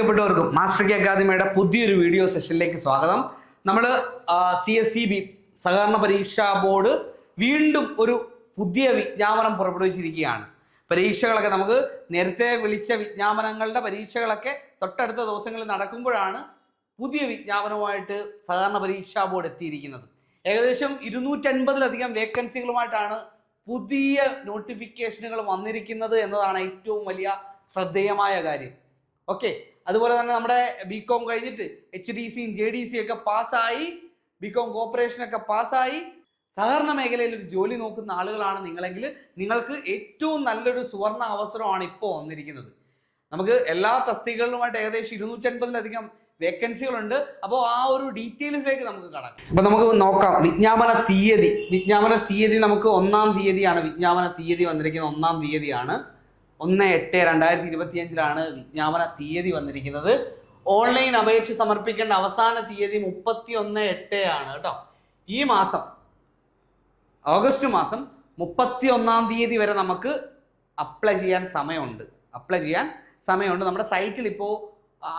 പ്രിയപ്പെട്ടവർക്കും master K അക്കാദമിയുടെ പുതിയൊരു വീഡിയോ സെഷനിലേക്ക് സ്വാഗതം. നമ്മൾ സി എസ് സി ബി സഹകരണ പരീക്ഷാ ബോർഡ് വീണ്ടും ഒരു പുതിയ വിജ്ഞാപനം പുറപ്പെടുവിച്ചിരിക്കുകയാണ്. പരീക്ഷകളൊക്കെ നമുക്ക് നേരത്തെ വിളിച്ച വിജ്ഞാപനങ്ങളുടെ പരീക്ഷകളൊക്കെ തൊട്ടടുത്ത ദിവസങ്ങളിൽ നടക്കുമ്പോഴാണ് പുതിയ വിജ്ഞാപനവുമായിട്ട് സഹകരണ പരീക്ഷാ ബോർഡ് എത്തിയിരിക്കുന്നത്. ഏകദേശം ഇരുന്നൂറ്റൻപതിലധികം വേക്കൻസികളുമായിട്ടാണ് പുതിയ നോട്ടിഫിക്കേഷനുകൾ വന്നിരിക്കുന്നത് എന്നതാണ് ഏറ്റവും വലിയ ശ്രദ്ധേയമായ കാര്യം. ഓക്കെ അതുപോലെ തന്നെ നമ്മുടെ ബി കോം കഴിഞ്ഞിട്ട് എച്ച് ഡി സിയും ജെ ഡി സിയും ഒക്കെ പാസ്സായി ബി കോം കോപ്പറേഷൻ ഒക്കെ പാസ്സായി. സഹകരണ മേഖലയിൽ ഒരു ജോലി നോക്കുന്ന ആളുകളാണ് നിങ്ങളെങ്കിൽ നിങ്ങൾക്ക് ഏറ്റവും നല്ലൊരു സുവർണ അവസരമാണ് ഇപ്പോൾ വന്നിരിക്കുന്നത്. നമുക്ക് എല്ലാ തസ്തികകളിലുമായിട്ട് ഏകദേശം ഇരുന്നൂറ്റൻപതിലധികം വേക്കൻസികളുണ്ട്. അപ്പോൾ ആ ഒരു ഡീറ്റെയിൽസിലേക്ക് നമുക്ക് കടക്കാം. അപ്പോൾ നമുക്ക് നോക്കാം. വിജ്ഞാപന തീയതി. വിജ്ഞാപന തീയതി നമുക്ക് ഒന്നാം തീയതിയാണ്. വിജ്ഞാപന തീയതി വന്നിരിക്കുന്ന ഒന്നാം തീയതിയാണ്. ഒന്ന് എട്ട് രണ്ടായിരത്തി ഇരുപത്തിയഞ്ചിലാണ് വിജ്ഞാപന തീയതി വന്നിരിക്കുന്നത്. ഓൺലൈൻ അപേക്ഷ സമർപ്പിക്കേണ്ട അവസാന തീയതി മുപ്പത്തി ഒന്ന് എട്ട് ആണ് കേട്ടോ. ഈ മാസം ഓഗസ്റ്റ് മാസം മുപ്പത്തി ഒന്നാം തീയതി വരെ നമുക്ക് അപ്ലൈ ചെയ്യാൻ സമയമുണ്ട്. അപ്ലൈ ചെയ്യാൻ സമയമുണ്ട്. നമ്മുടെ സൈറ്റിൽ ഇപ്പോൾ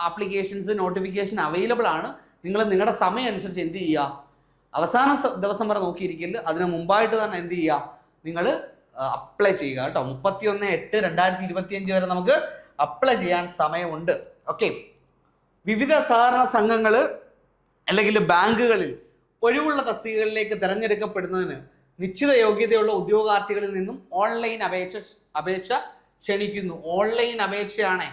ആപ്ലിക്കേഷൻസ് നോട്ടിഫിക്കേഷൻ അവൈലബിൾ ആണ്. നിങ്ങൾ നിങ്ങളുടെ സമയം അനുസരിച്ച് എന്ത് ചെയ്യുക? അവസാന ദിവസം വരെ നോക്കിയിരിക്കില്ല അതിന് മുമ്പായിട്ട് തന്നെ എന്ത് ചെയ്യുക? നിങ്ങൾ അപ്ലൈ ചെയ്യുക കേട്ടോ. മുപ്പത്തി ഒന്ന് എട്ട് രണ്ടായിരത്തി ഇരുപത്തി അഞ്ച് വരെ നമുക്ക് അപ്ലൈ ചെയ്യാൻ സമയമുണ്ട്. ഓക്കെ വിവിധ സഹകരണ സംഘങ്ങൾ അല്ലെങ്കിൽ ബാങ്കുകളിൽ ഒഴിവുള്ള തസ്തികകളിലേക്ക് തിരഞ്ഞെടുക്കപ്പെടുന്നതിന് നിശ്ചിത യോഗ്യതയുള്ള ഉദ്യോഗാർത്ഥികളിൽ നിന്നും ഓൺലൈൻ അപേക്ഷ അപേക്ഷ ക്ഷണിക്കുന്നു. ഓൺലൈൻ അപേക്ഷയാണ്.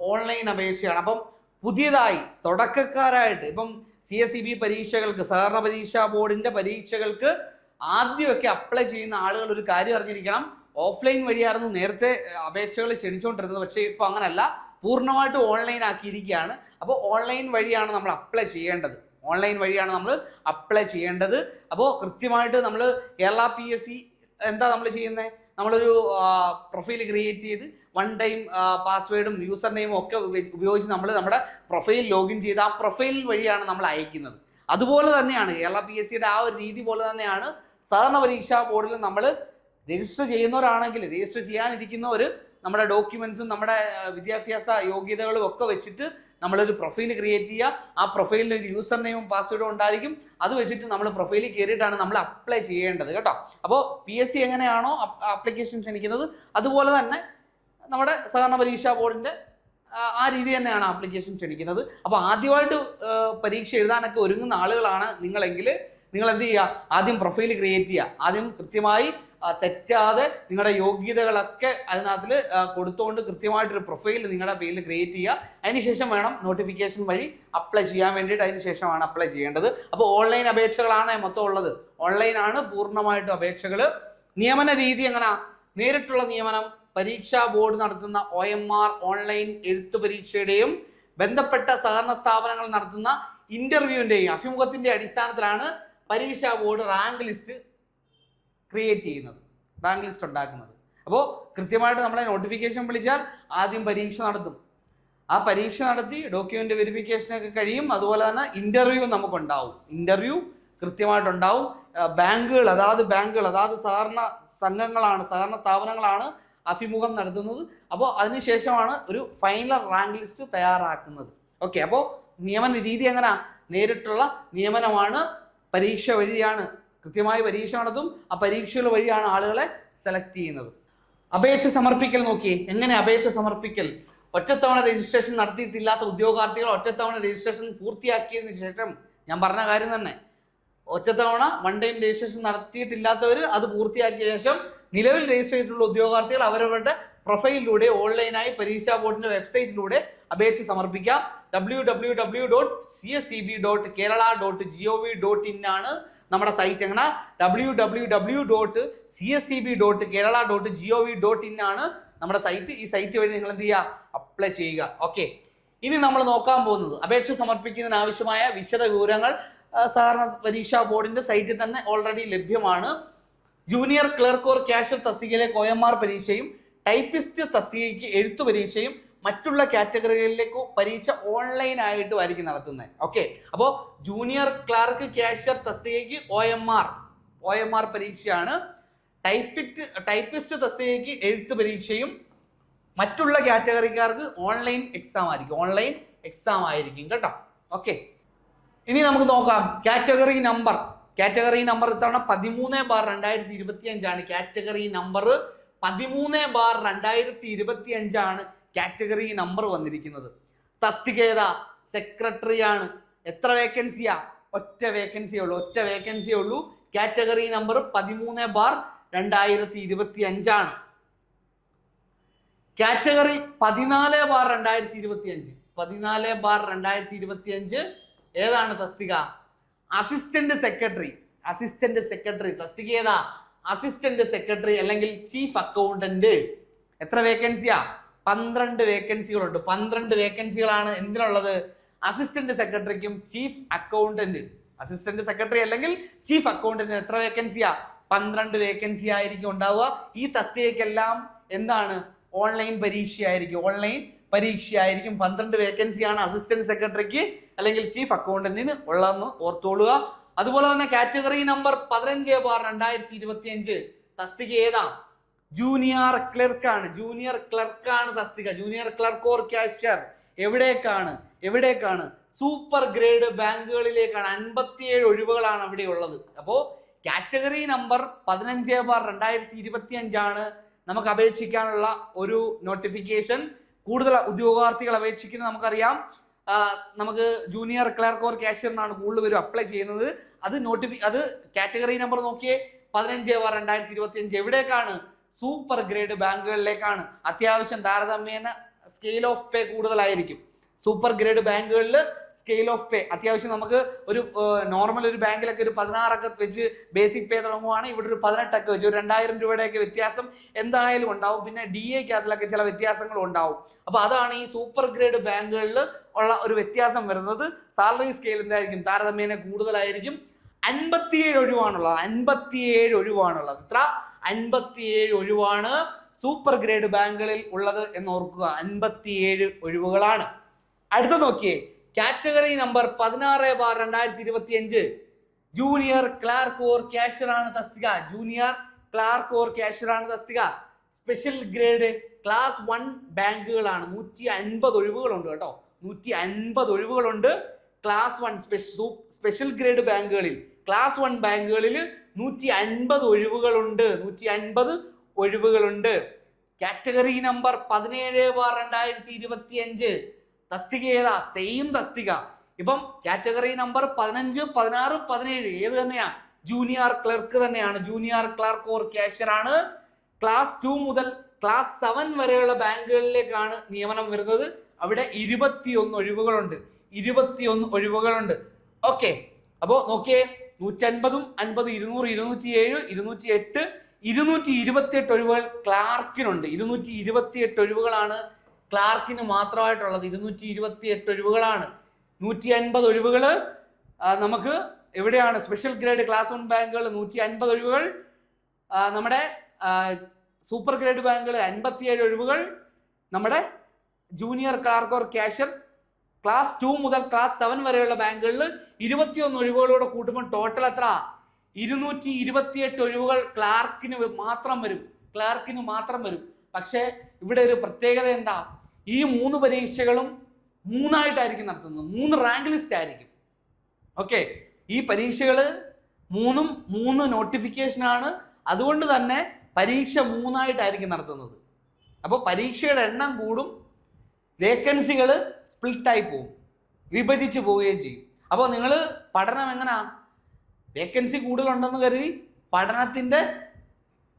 ഓൺലൈൻ അപേക്ഷയാണ്. അപ്പം പുതിയതായി തുടക്കക്കാരായിട്ട് ഇപ്പം സി എസ് ബി പരീക്ഷകൾക്ക് സഹകരണ പരീക്ഷാ ബോർഡിന്റെ പരീക്ഷകൾക്ക് ആദ്യമൊക്കെ അപ്ലൈ ചെയ്യുന്ന ആളുകൾ ഒരു കാര്യം അറിഞ്ഞിരിക്കണം. ഓഫ്ലൈൻ വഴിയായിരുന്നു നേരത്തെ അപേക്ഷകൾ ക്ഷണിച്ചുകൊണ്ടിരുന്നത് പക്ഷേ ഇപ്പോൾ അങ്ങനല്ല. പൂർണമായിട്ട് ഓൺലൈൻ ആക്കിയിരിക്കുകയാണ്. അപ്പോൾ ഓൺലൈൻ വഴിയാണ് നമ്മൾ അപ്ലൈ ചെയ്യേണ്ടത്. ഓൺലൈൻ വഴിയാണ് നമ്മൾ അപ്ലൈ ചെയ്യേണ്ടത്. അപ്പോൾ കൃത്യമായിട്ട് നമ്മൾ കേരള പി എസ് സി എന്താ നമ്മൾ ചെയ്യുന്നത് നമ്മളൊരു പ്രൊഫൈൽ ക്രിയേറ്റ് ചെയ്ത് വൺ ടൈം പാസ്വേഡും യൂസർ നെയിമും ഒക്കെ ഉപയോഗിച്ച് നമ്മൾ നമ്മുടെ പ്രൊഫൈൽ ലോഗിൻ ചെയ്ത് ആ പ്രൊഫൈൽ വഴിയാണ് നമ്മൾ അയക്കുന്നത്. അതുപോലെ തന്നെയാണ് കേരള പി എസ് സിയുടെ ആ ഒരു രീതി പോലെ തന്നെയാണ് സാധാരണ പരീക്ഷാ ബോർഡിൽ നമ്മൾ രജിസ്റ്റർ ചെയ്യുന്നവരാണെങ്കിൽ രജിസ്റ്റർ ചെയ്യാനിരിക്കുന്നവർ നമ്മുടെ ഡോക്യുമെൻസും നമ്മുടെ വിദ്യാഭ്യാസ യോഗ്യതകളും ഒക്കെ വെച്ചിട്ട് നമ്മളൊരു പ്രൊഫൈൽ ക്രിയേറ്റ് ചെയ്യുക. ആ പ്രൊഫൈലിൽ ഒരു യൂസർ നെയിമും പാസ്വേഡും ഉണ്ടായിരിക്കും. അത് വെച്ചിട്ട് നമ്മൾ പ്രൊഫൈലിൽ കയറിയിട്ടാണ് നമ്മൾ അപ്ലൈ ചെയ്യേണ്ടത് കേട്ടോ. അപ്പോൾ പി എസ് സി എങ്ങനെയാണോ ആപ്ലിക്കേഷൻ ക്ഷണിക്കുന്നത് അതുപോലെ തന്നെ നമ്മുടെ സഹകരണ പരീക്ഷാ ബോർഡിന്റെ ആ, രീതി തന്നെയാണ് ആപ്ലിക്കേഷൻ ക്ഷണിക്കുന്നത് അപ്പോൾ ആദ്യമായിട്ട് പരീക്ഷ എഴുതാനൊക്കെ ഒരുങ്ങുന്ന ആളുകളാണ് നിങ്ങളെങ്കിൽ നിങ്ങൾ എന്ത് ചെയ്യുക? ആദ്യം പ്രൊഫൈൽ ക്രിയേറ്റ് ചെയ്യുക. ആദ്യം കൃത്യമായി തെറ്റാതെ നിങ്ങളുടെ യോഗ്യതകളൊക്കെ അതിനകത്തിൽ കൊടുത്തുകൊണ്ട് കൃത്യമായിട്ടൊരു പ്രൊഫൈൽ നിങ്ങളുടെ പേരിൽ ക്രിയേറ്റ് ചെയ്യുക. അതിനുശേഷം വേണം നോട്ടിഫിക്കേഷൻ വഴി അപ്ലൈ ചെയ്യാൻ വേണ്ടിയിട്ട് അതിന് ശേഷമാണ് അപ്ലൈ ചെയ്യേണ്ടത്. അപ്പോൾ ഓൺലൈൻ അപേക്ഷകളാണ് മൊത്തം ഉള്ളത്. ഓൺലൈനാണ് പൂർണമായിട്ടും അപേക്ഷകൾ നിയമന രീതി എങ്ങനെ? നേരിട്ടുള്ള നിയമനം പരീക്ഷാ ബോർഡ് നടത്തുന്ന ഒ എം ആർ ഓൺലൈൻ എഴുത്തു പരീക്ഷയുടെയും ബന്ധപ്പെട്ട സഹകരണ സ്ഥാപനങ്ങൾ നടത്തുന്ന ഇന്റർവ്യൂവിന്റെയും അഭിമുഖത്തിന്റെ അടിസ്ഥാനത്തിലാണ് പരീക്ഷാ ബോർഡ് റാങ്ക് ലിസ്റ്റ് ക്രിയേറ്റ് ചെയ്യുന്നത്. റാങ്ക് ലിസ്റ്റ് ഉണ്ടാക്കുന്നത്. അപ്പോൾ കൃത്യമായിട്ട് നമ്മളെ നോട്ടിഫിക്കേഷൻ വിളിച്ചാൽ ആദ്യം പരീക്ഷ നടത്തും. ആ പരീക്ഷ നടത്തി ഡോക്യുമെന്റ് വെരിഫിക്കേഷനൊക്കെ കഴിയും. അതുപോലെ തന്നെ ഇന്റർവ്യൂ നമുക്കുണ്ടാവും. ഇന്റർവ്യൂ കൃത്യമായിട്ടുണ്ടാവും. ബാങ്കുകൾ അതാത് ബാങ്കുകൾ അതാത് സഹകരണ സംഘങ്ങളാണ് സഹകരണ സ്ഥാപനങ്ങളാണ് അഭിമുഖം നടത്തുന്നത്. അപ്പോൾ അതിനുശേഷമാണ് ഒരു ഫൈനൽ റാങ്ക് ലിസ്റ്റ് തയ്യാറാക്കുന്നത്. ഓക്കെ അപ്പോൾ നിയമന രീതി എങ്ങനെ? നേരിട്ടുള്ള നിയമനമാണ് പരീക്ഷ വഴിയാണ് കൃത്യമായി പരീക്ഷ നടത്തും. ആ പരീക്ഷകൾ വഴിയാണ് ആളുകളെ സെലക്ട് ചെയ്യുന്നത്. അപേക്ഷ സമർപ്പിക്കൽ നോക്കി എങ്ങനെ അപേക്ഷ സമർപ്പിക്കൽ? ഒറ്റത്തവണ രജിസ്ട്രേഷൻ നടത്തിയിട്ടില്ലാത്ത ഉദ്യോഗാർത്ഥികൾ ഒറ്റത്തവണ രജിസ്ട്രേഷൻ പൂർത്തിയാക്കിയതിന് ശേഷം ഞാൻ പറഞ്ഞ കാര്യം തന്നെ ഒറ്റത്തവണ വൺ ടൈം രജിസ്ട്രേഷൻ നടത്തിയിട്ടില്ലാത്തവർ അത് പൂർത്തിയാക്കിയ ശേഷം നിലവിൽ രജിസ്റ്റർ ചെയ്തിട്ടുള്ള ഉദ്യോഗാർത്ഥികൾ അവരവരുടെ പ്രൊഫൈലിലൂടെ ഓൺലൈനായി പരീക്ഷാ ബോർഡിന്റെ വെബ്സൈറ്റിലൂടെ അപേക്ഷ സമർപ്പിക്കാം. W W W dot C S C B dot Kerala dot G O V dot in ആണ് നമ്മുടെ സൈറ്റ് എങ്ങനെ W W W dot C S C B dot Kerala dot G O V dot in ആണ് നമ്മുടെ site ഈ site വഴി നിങ്ങൾ എന്ത് ചെയ്യുക? അപ്ലൈ ചെയ്യുക. ഓക്കെ ഇനി നമ്മൾ നോക്കാൻ പോകുന്നത്. അപേക്ഷ സമർപ്പിക്കുന്നതിന് ആവശ്യമായ വിശദ വിവരങ്ങൾ സഹകരണ പരീക്ഷാ ബോർഡിന്റെ സൈറ്റിൽ തന്നെ ഓൾറെഡി ലഭ്യമാണ്. ജൂനിയർ ക്ലർക്ക് ഓർ ക്യാഷ്യർ തസ്തികയിലെ കോയമാർ പരീക്ഷയും ടൈപ്പിസ്റ്റ് തസ്തികയ്ക്ക് എഴുത്തു പരീക്ഷയും മറ്റുള്ള കാറ്റഗറികളിലേക്ക് പരീക്ഷ ഓൺലൈൻ ആയിട്ട് ആയിരിക്കും നടത്തുന്നത്. ഓക്കെ അപ്പോൾ junior clerk cashier തസ്തികയ്ക്ക് O M R O M R പരീക്ഷയാണ്. ടൈപ്പിറ്റ് ടൈപ്പിസ്റ്റ് തസ്തികയ്ക്ക് എഴുത്ത് പരീക്ഷയും മറ്റുള്ള കാറ്റഗറിക്കാർക്ക് ഓൺലൈൻ എക്സാം ആയിരിക്കും. ഓൺലൈൻ എക്സാം ആയിരിക്കും കേട്ടോ. ഓക്കെ ഇനി നമുക്ക് നോക്കാം. കാറ്റഗറി നമ്പർ കാറ്റഗറി നമ്പർ ഇത്തവണ പതിമൂന്ന് ബാർ രണ്ടായിരത്തി ഇരുപത്തി അഞ്ചാണ് കാറ്റഗറി നമ്പർ പതിമൂന്ന് ബാർ രണ്ടായിരത്തി ഇരുപത്തി അഞ്ചാണ് കാറ്റഗറി നമ്പർ വന്നിരിക്കുന്നത്. തസ്തിക ഏതാ സെക്രട്ടറി ആണ് എത്ര വേക്കൻസിയാ ഒറ്റ വേക്കൻസിയേ ഉള്ളൂ. ഒറ്റ വേക്കൻസിയേ ഉള്ളൂ. കാറ്റഗറി നമ്പർ പതിമൂന്ന് ബാർ രണ്ടായിരത്തി ഇരുപത്തി അഞ്ചാണ് കാറ്റഗറി പതിനാല് ബാർ രണ്ടായിരത്തി ഇരുപത്തി അഞ്ച് പതിനാല് ബാർ രണ്ടായിരത്തി ഇരുപത്തി അഞ്ച് ഏതാണ് തസ്തിക? അസിസ്റ്റന്റ് സെക്രട്ടറി അസിസ്റ്റന്റ് സെക്രട്ടറി തസ്തിക ഏതാ അസിസ്റ്റന്റ് സെക്രട്ടറി അല്ലെങ്കിൽ ചീഫ് അക്കൗണ്ടന്റ് എത്ര വേക്കൻസിയാ പന്ത്രണ്ട് വേക്കൻസികളുണ്ട്. പന്ത്രണ്ട് വേക്കൻസികളാണ് എന്തിനുള്ളത്? അസിസ്റ്റന്റ് സെക്രട്ടറിക്കും ചീഫ് അക്കൗണ്ടന്റ്. അസിസ്റ്റന്റ് സെക്രട്ടറി അല്ലെങ്കിൽ ചീഫ് അക്കൗണ്ടന്റ് എത്ര വേക്കൻസിയാ? പന്ത്രണ്ട് വേക്കൻസി ആയിരിക്കും ഉണ്ടാവുക. ഈ തസ്തികയ്ക്കെല്ലാം എന്താണ്? ഓൺലൈൻ പരീക്ഷയായിരിക്കും. ഓൺലൈൻ പരീക്ഷയായിരിക്കും പന്ത്രണ്ട് വേക്കൻസിയാണ് അസിസ്റ്റന്റ് സെക്രട്ടറിക്ക് അല്ലെങ്കിൽ ചീഫ് അക്കൗണ്ടന്റിന് ഉള്ളതെന്ന് ഓർത്തോളുക. അതുപോലെ തന്നെ കാറ്റഗറി നമ്പർ പതിനഞ്ച് ബാർ രണ്ടായിരത്തി ഇരുപത്തി അഞ്ച് തസ്തിക ഏതാ? ജൂനിയർ ക്ലർക്കാണ് ജൂനിയർ ക്ലർക്കാണ് തസ്തിക. ജൂനിയർ ക്ലർക്ക് ഓർ ക്യാഷ്യർ എവിടേക്കാണ്? എവിടേക്കാണ്? സൂപ്പർ ഗ്രേഡ് ബാങ്കുകളിലേക്കാണ്. അൻപത്തിയേഴ് ഒഴിവുകളാണ് അവിടെ ഉള്ളത്. അപ്പോൾ കാറ്റഗറി നമ്പർ പതിനഞ്ച് ബാർ രണ്ടായിരത്തി ഇരുപത്തി അഞ്ചാണ് നമുക്ക് അപേക്ഷിക്കാനുള്ള ഒരു നോട്ടിഫിക്കേഷൻ കൂടുതൽ ഉദ്യോഗാർത്ഥികൾ അപേക്ഷിക്കുന്നത് നമുക്കറിയാം. നമുക്ക് ജൂനിയർ ക്ലർക്ക് ഓർ ക്യാഷ്യറിനാണ് കൂടുതൽ പേരും അപ്ലൈ ചെയ്യുന്നത്. അത് നോട്ടിഫി അത് കാറ്റഗറി നമ്പർ നോക്കിയേ പതിനഞ്ച് ബാർ രണ്ടായിരത്തി ഇരുപത്തി അഞ്ച് എവിടേക്കാണ്? സൂപ്പർ ഗ്രേഡ് ബാങ്കുകളിലേക്കാണ്. അത്യാവശ്യം താരതമ്യേന സ്കെയിൽ ഓഫ് പേ കൂടുതലായിരിക്കും. സൂപ്പർ ഗ്രേഡ് ബാങ്കുകളിൽ സ്കെയിൽ ഓഫ് പേ അത്യാവശ്യം നമുക്ക് ഒരു നോർമൽ ഒരു ബാങ്കിലൊക്കെ ഒരു പതിനാറൊക്കെ വെച്ച് ബേസിക് പേ തുടങ്ങുവാണ് ഇവിടെ ഒരു പതിനെട്ടൊക്കെ വെച്ച് ഒരു രണ്ടായിരം രൂപയുടെയൊക്കെ വ്യത്യാസം എന്തായാലും ഉണ്ടാവും. പിന്നെ ഡി എക്ക് അതിലൊക്കെ ചില വ്യത്യാസങ്ങളും ഉണ്ടാവും. അപ്പൊ അതാണ് ഈ സൂപ്പർ ഗ്രേഡ് ബാങ്കുകളിൽ ഉള്ള ഒരു വ്യത്യാസം വരുന്നത്. സാലറി സ്കെയിൽ എന്തായിരിക്കും? താരതമ്യേന കൂടുതലായിരിക്കും. അൻപത്തിയേഴ് ഒഴിവാണുള്ളത്. അൻപത്തിയേഴ് ഒഴിവാണുള്ളത്. ഇത്ര അൻപത്തിയേഴ് ഒഴിവാണ് സൂപ്പർ ഗ്രേഡ് ബാങ്കുകളിൽ ഉള്ളത് എന്ന് ഓർക്കുക. അൻപത്തിയേഴ് ഒഴിവുകളാണ്. അടുത്ത നോക്കിയേ. കാറ്റഗറി നമ്പർ പതിനാറ് ബാർ രണ്ടായിരത്തി ഇരുപത്തി അഞ്ച് ജൂനിയർ ക്ലാർക്ക് ഓർ ക്യാഷ്യർ ആണ് തസ്തിക. ജൂനിയർ ക്ലാർക്ക് ഓർ ക്യാഷ്യർ ആണ് തസ്തിക. സ്പെഷ്യൽ ഗ്രേഡ് ക്ലാസ് വൺ ബാങ്കുകളാണ്. നൂറ്റി അൻപത് ഒഴിവുകളുണ്ട് കേട്ടോ. നൂറ്റി അൻപത് ഒഴിവുകളുണ്ട് ക്ലാസ് വൺ സ്പെഷ്യൽ ഗ്രേഡ് ബാങ്കുകളിൽ. ക്ലാസ് വൺ ബാങ്കുകളിൽ നൂറ്റി അൻപത് ഒഴിവുകളുണ്ട്. നൂറ്റി അൻപത് ഒഴിവുകളുണ്ട്. കാറ്റഗറി നമ്പർ പതിനേഴ് ബാർ രണ്ടായിരത്തി ഇരുപത്തി അഞ്ച് തസ്തിക ഏതാ? സെയിം തസ്തിക. ഇപ്പം കാറ്റഗറി നമ്പർ പതിനഞ്ച് പതിനാറ് പതിനേഴ് ഏത് തന്നെയാ? ജൂനിയർ ക്ലർക്ക് തന്നെയാണ്. ജൂനിയർ ക്ലർക്ക് ഓർ ക്യാഷ്യർ ആണ്. ക്ലാസ് ടു മുതൽ ക്ലാസ് സെവൻ വരെയുള്ള ബാങ്കുകളിലേക്കാണ് നിയമനം വരുന്നത്. അവിടെ ഇരുപത്തിയൊന്ന് ഒഴിവുകളുണ്ട്. ഇരുപത്തിയൊന്ന് ഒഴിവുകളുണ്ട്. ഓക്കെ അപ്പോൾ നോക്കിയേ. നൂറ്റൻപതും അൻപത് ഇരുന്നൂറ് ഇരുന്നൂറ്റി ഏഴ് ഇരുന്നൂറ്റി എട്ട് ഇരുന്നൂറ്റി ഇരുപത്തിയെട്ട് ഒഴിവുകൾ ക്ലാർക്കിനുണ്ട്. ഇരുന്നൂറ്റി ഇരുപത്തിയെട്ട് ഒഴിവുകളാണ് ക്ലാർക്കിന് മാത്രമായിട്ടുള്ളത്. ഇരുന്നൂറ്റി ഇരുപത്തി എട്ട് ഒഴിവുകളാണ്. നൂറ്റി അൻപത് ഒഴിവുകൾ നമുക്ക് എവിടെയാണ്? സ്പെഷ്യൽ ഗ്രേഡ് ക്ലാസ് വൺ ബാങ്കുകൾ നൂറ്റി അൻപത് ഒഴിവുകൾ. നമ്മുടെ സൂപ്പർ ഗ്രേഡ് ബാങ്കുകൾ അൻപത്തിയേഴ് ഒഴിവുകൾ. നമ്മുടെ junior clerk or cashier class two മുതൽ ക്ലാസ് സെവൻ വരെയുള്ള ബാങ്കുകളിൽ ഇരുപത്തിയൊന്ന് ഒഴിവുകളോടെ കൂട്ടുമ്പോൾ ടോട്ടൽ എത്ര? ഇരുന്നൂറ്റി ഇരുപത്തിയെട്ട് ഒഴിവുകൾ ക്ലാർക്കിന് മാത്രം വരും. ക്ലാർക്കിന് മാത്രം വരും. പക്ഷേ ഇവിടെ ഒരു പ്രത്യേകത എന്താ? ഈ മൂന്ന് പരീക്ഷകളും മൂന്നായിട്ടായിരിക്കും നടത്തുന്നത്. മൂന്ന് റാങ്ക് ലിസ്റ്റ് ആയിരിക്കും. ഓക്കെ ഈ പരീക്ഷകൾ മൂന്നും മൂന്ന് നോട്ടിഫിക്കേഷനാണ് അതുകൊണ്ട് തന്നെ പരീക്ഷ മൂന്നായിട്ടായിരിക്കും നടത്തുന്നത്. അപ്പോൾ പരീക്ഷയുടെ എണ്ണം കൂടും. വേക്കൻസികൾ സ്പ്ലിറ്റായി പോവും. വിഭജിച്ച് പോവുകയും ചെയ്യും. അപ്പോൾ നിങ്ങൾ പഠനം എങ്ങനാ? വേക്കൻസി കൂടുതലുണ്ടെന്ന് കരുതി പഠനത്തിന്റെ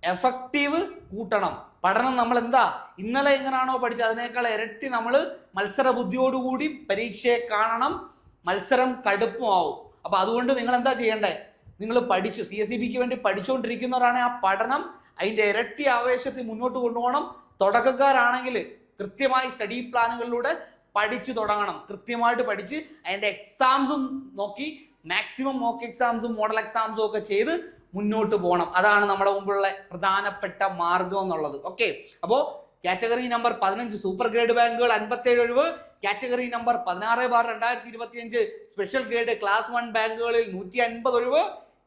എഫക്റ്റീവ് കൂട്ടണം. പഠനം നമ്മൾ എന്താ ഇന്നലെ എങ്ങനെയാണോ പഠിച്ചത്? അതിനേക്കാൾ ഇരട്ടി നമ്മൾ മത്സര ബുദ്ധിയോടുകൂടി പരീക്ഷയെ കാണണം. മത്സരം കടുപ്പമാവും അപ്പോൾ അതുകൊണ്ട് നിങ്ങൾ എന്താ ചെയ്യേണ്ടേ? നിങ്ങൾ പഠിച്ചു. സി എസ് ഇ ബിക്ക് വേണ്ടി പഠിച്ചുകൊണ്ടിരിക്കുന്നവരാണെങ്കിൽ ആ പഠനം അതിന്റെ ഇരട്ടി ആവേശത്തിൽ മുന്നോട്ട് കൊണ്ടുപോകണം. തുടക്കക്കാരാണെങ്കിൽ കൃത്യമായി സ്റ്റഡി പ്ലാനുകളിലൂടെ പഠിച്ചു തുടങ്ങണം. കൃത്യമായിട്ട് പഠിച്ച് അതിന്റെ എക്സാംസും നോക്കി മാക്സിമം മോക്ക് എക്സാംസും മോഡൽ എക്സാംസും ഒക്കെ ചെയ്ത് മുന്നോട്ട് പോകണം. അതാണ് നമ്മുടെ മുമ്പുള്ള പ്രധാനപ്പെട്ട മാർഗം എന്നുള്ളത്. ഓക്കെ അപ്പോൾ കാറ്റഗറി നമ്പർ പതിനഞ്ച് സൂപ്പർ ഗ്രേഡ് ബാങ്കുകൾ അൻപത്തേഴ് ഒഴിവ്. കാറ്റഗറി നമ്പർ പതിനാറ് ബാർ രണ്ടായിരത്തി ഇരുപത്തി അഞ്ച് സ്പെഷ്യൽ ഗ്രേഡ് ക്ലാസ് വൺ ബാങ്കുകളിൽ നൂറ്റി അൻപത് ഒഴിവ്.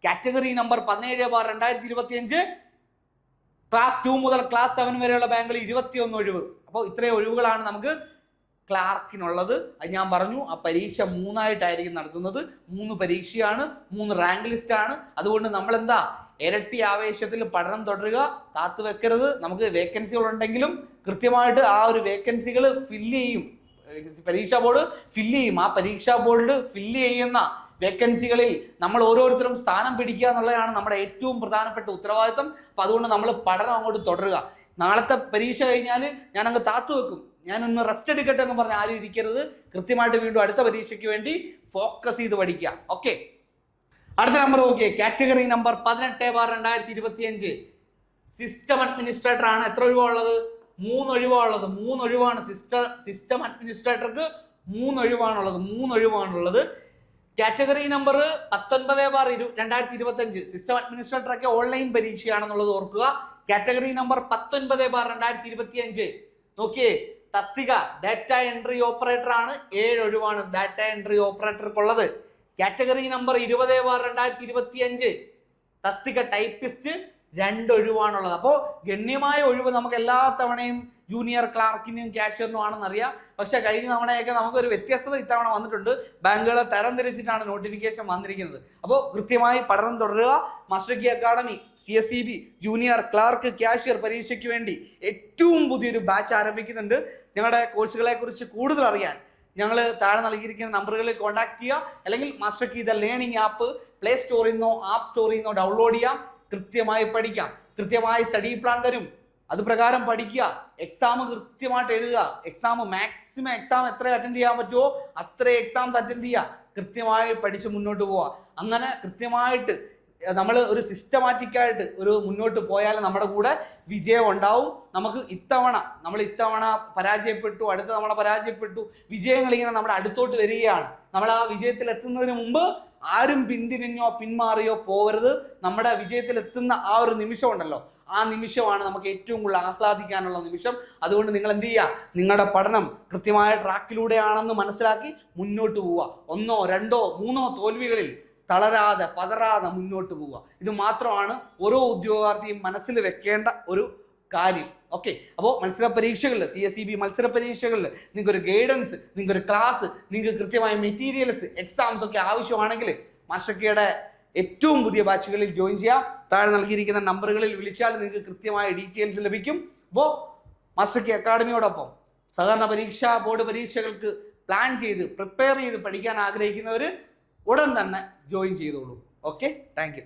കാറ്റഗറി നമ്പർ പതിനേഴ് ബാർ രണ്ടായിരത്തി ഇരുപത്തി അഞ്ച് ക്ലാസ് ടു മുതൽ ക്ലാസ് സെവൻ വരെയുള്ള ബാങ്കുകളിൽ ഇരുപത്തിയൊന്ന് ഒഴിവ്. അപ്പോൾ ഇത്രയും ഒഴിവുകളാണ് നമുക്ക് ക്ലാർക്കിനുള്ളത്. അത് ഞാൻ പറഞ്ഞു ആ പരീക്ഷ മൂന്നായിട്ടായിരിക്കും നടത്തുന്നത്. മൂന്ന് പരീക്ഷയാണ് മൂന്ന് റാങ്ക് ലിസ്റ്റ് ആണ് അതുകൊണ്ട് നമ്മൾ എന്താ ഇരട്ടി ആവേശത്തിൽ പഠനം തുടരുക കാത്തു വെക്കരുത്. നമുക്ക് വേക്കൻസികൾ ഉണ്ടെങ്കിലും കൃത്യമായിട്ട് ആ ഒരു വേക്കൻസികൾ ഫില്ല് ചെയ്യും. പരീക്ഷാ ബോർഡ് ഫില്ല് ചെയ്യും. ആ പരീക്ഷാ ബോർഡ് ഫില്ല് ചെയ്യുന്ന വേക്കൻസികളിൽ നമ്മൾ ഓരോരുത്തരും സ്ഥാനം പിടിക്കുക എന്നുള്ളതാണ് നമ്മുടെ ഏറ്റവും പ്രധാനപ്പെട്ട ഉത്തരവാദിത്തം. അപ്പം അതുകൊണ്ട് നമ്മൾ പഠനം അങ്ങോട്ട് തുടരുക. നാളത്തെ പരീക്ഷ കഴിഞ്ഞാൽ ഞാൻ അങ്ങ് താത്തു വെക്കും. ഞാൻ ഒന്ന് റെസ്റ്റ് എടുക്കട്ടെ എന്ന് പറഞ്ഞ് ആരും ഇരിക്കരുത്. കൃത്യമായിട്ട് വീണ്ടും അടുത്ത പരീക്ഷയ്ക്ക് വേണ്ടി ഫോക്കസ് ചെയ്ത് പഠിക്കുക. ഓക്കെ അടുത്ത നമ്പർ നോക്കിയേ. കാറ്റഗറി നമ്പർ പതിനെട്ട് ബാർ രണ്ടായിരത്തി ഇരുപത്തി അഞ്ച് സിസ്റ്റം അഡ്മിനിസ്ട്രേറ്റർ ആണ്. എത്ര ഒഴിവുള്ളത് മൂന്ന് ഒഴിവാണുള്ളത്. മൂന്ന് ഒഴിവാണ് സിസ്റ്റം സിസ്റ്റം അഡ്മിനിസ്ട്രേറ്റർക്ക് മൂന്ന് ഒഴിവാണുള്ളത്. മൂന്ന് കാറ്റഗറി നമ്പർ പത്തൊൻപത് ബാർ ഇരു രണ്ടായിരത്തി ഇരുപത്തി അഞ്ച് സിസ്റ്റം അഡ്മിനിസ്ട്രേറ്റർ ഒക്കെ ഓൺലൈൻ പരീക്ഷയാണെന്നുള്ളത് ഓർക്കുക. കാറ്റഗറി നമ്പർ പത്തൊൻപത് ബാർ രണ്ടായിരത്തി ഇരുപത്തി അഞ്ച് നോക്കിയേ തസ്തിക ഡാറ്റ എൻട്രി ഓപ്പറേറ്റർ ആണ്. ഏഴ് ഒഴിവാണ് ഡാറ്റ എൻട്രി ഓപ്പറേറ്റർക്കുള്ളത് കാറ്റഗറി നമ്പർ ഇരുപത് ബാർ രണ്ടായിരത്തി ഇരുപത്തി അഞ്ച് തസ്തിക ടൈപ്പിസ്റ്റ് രണ്ട് ഒഴിവാണുള്ളത് അപ്പോൾ ഗണ്യമായ ഒഴിവ് നമുക്ക് എല്ലാ തവണയും ജൂനിയർ ക്ലാർക്കിനും ക്യാഷ്യറിനും ആണെന്ന് അറിയാം. പക്ഷെ കഴിഞ്ഞ തവണയൊക്കെ നമുക്കൊരു വ്യത്യസ്തത ഇത്തവണ വന്നിട്ടുണ്ട്. ബാങ്കുകളെ തരം തിരിച്ചിട്ടാണ് നോട്ടിഫിക്കേഷൻ വന്നിരിക്കുന്നത്. അപ്പോൾ കൃത്യമായി പഠനം തുടരുക. Master academy C S C B junior clerk cashier പരീക്ഷയ്ക്ക് വേണ്ടി ഏറ്റവും പുതിയൊരു ബാച്ച് ആരംഭിക്കുന്നുണ്ട്. ഞങ്ങളുടെ കോഴ്സുകളെക്കുറിച്ച് കൂടുതൽ അറിയാൻ ഞങ്ങൾ താഴെ നൽകിയിരിക്കുന്ന നമ്പറുകളിൽ കോൺടാക്ട് ചെയ്യുക. അല്ലെങ്കിൽ master key the learning app play സ്റ്റോറിൽ നിന്നോ ആപ്പ് സ്റ്റോറിൽ നിന്നോ ഡൗൺലോഡ് ചെയ്യാം. കൃത്യമായി പഠിക്കാം. കൃത്യമായി സ്റ്റഡി പ്ലാൻ തരും. അത് പ്രകാരം പഠിക്കുക. എക്സാം കൃത്യമായിട്ട് എഴുതുക. എക്സാം മാക്സിമം എക്സാം എത്ര അറ്റൻഡ് ചെയ്യാൻ പറ്റുമോ അത്ര എക്സാംസ് അറ്റൻഡ് ചെയ്യുക. കൃത്യമായി പഠിച്ച് മുന്നോട്ട് പോവുക. അങ്ങനെ കൃത്യമായിട്ട് നമ്മൾ ഒരു സിസ്റ്റമാറ്റിക് ആയിട്ട് ഒരു മുന്നോട്ട് പോയാൽ നമ്മുടെ കൂടെ വിജയം ഉണ്ടാവും. നമുക്ക് ഇത്തവണ നമ്മൾ ഇത്തവണ പരാജയപ്പെട്ടു അടുത്ത തവണ പരാജയപ്പെട്ടു വിജയങ്ങൾ ഇങ്ങനെ നമ്മുടെ അടുത്തോട്ട് വരികയാണ്. നമ്മൾ ആ വിജയത്തിൽ എത്തുന്നതിന് മുമ്പ് ആരും പിന്തിരിഞ്ഞോ പിന്മാറിയോ പോകരുത്. നമ്മുടെ വിജയത്തിൽ എത്തുന്ന ആ ഒരു നിമിഷം ഉണ്ടല്ലോ ആ നിമിഷമാണ് നമുക്ക് ഏറ്റവും കൂടുതൽ ആഹ്ലാദിക്കാനുള്ള നിമിഷം. അതുകൊണ്ട് നിങ്ങൾ എന്ത് ചെയ്യുക? നിങ്ങളുടെ പഠനം കൃത്യമായ ട്രാക്കിലൂടെയാണെന്ന് മനസ്സിലാക്കി മുന്നോട്ട് പോവുക. ഒന്നോ രണ്ടോ മൂന്നോ തോൽവികളിൽ തളരാതെ പതറാതെ മുന്നോട്ട് പോവുക. ഇത് മാത്രമാണ് ഓരോ ഉദ്യോഗാർത്ഥിയും മനസ്സിൽ വെക്കേണ്ട ഒരു കാര്യം. ഓക്കെ അപ്പോൾ മത്സര പരീക്ഷകളിൽ സി എസ് ഇ ബി മത്സര പരീക്ഷകളിൽ നിങ്ങൾക്ക് ഒരു ഗൈഡൻസ് നിങ്ങൾക്ക് ഒരു ക്ലാസ് നിങ്ങൾക്ക് കൃത്യമായ മെറ്റീരിയൽസ് എക്സാംസ് ഒക്കെ ആവശ്യമാണെങ്കിൽ മാസ്റ്റർ കെയുടെ ഏറ്റവും പുതിയ ബാച്ചുകളിൽ ജോയിൻ ചെയ്യാം താഴെ നൽകിയിരിക്കുന്ന നമ്പറുകളിൽ വിളിച്ചാൽ നിങ്ങൾക്ക് കൃത്യമായ ഡീറ്റെയിൽസ് ലഭിക്കും. അപ്പോൾ മാസ്റ്റർ കെ അക്കാഡമിയോടൊപ്പം സഹകരണ പരീക്ഷ ബോർഡ് പരീക്ഷകൾക്ക് പ്ലാൻ ചെയ്ത് പ്രിപ്പയർ ചെയ്ത് പഠിക്കാൻ ആഗ്രഹിക്കുന്നവർ ഉടൻ തന്നെ ജോയിൻ ചെയ്തോളൂ. Okay thank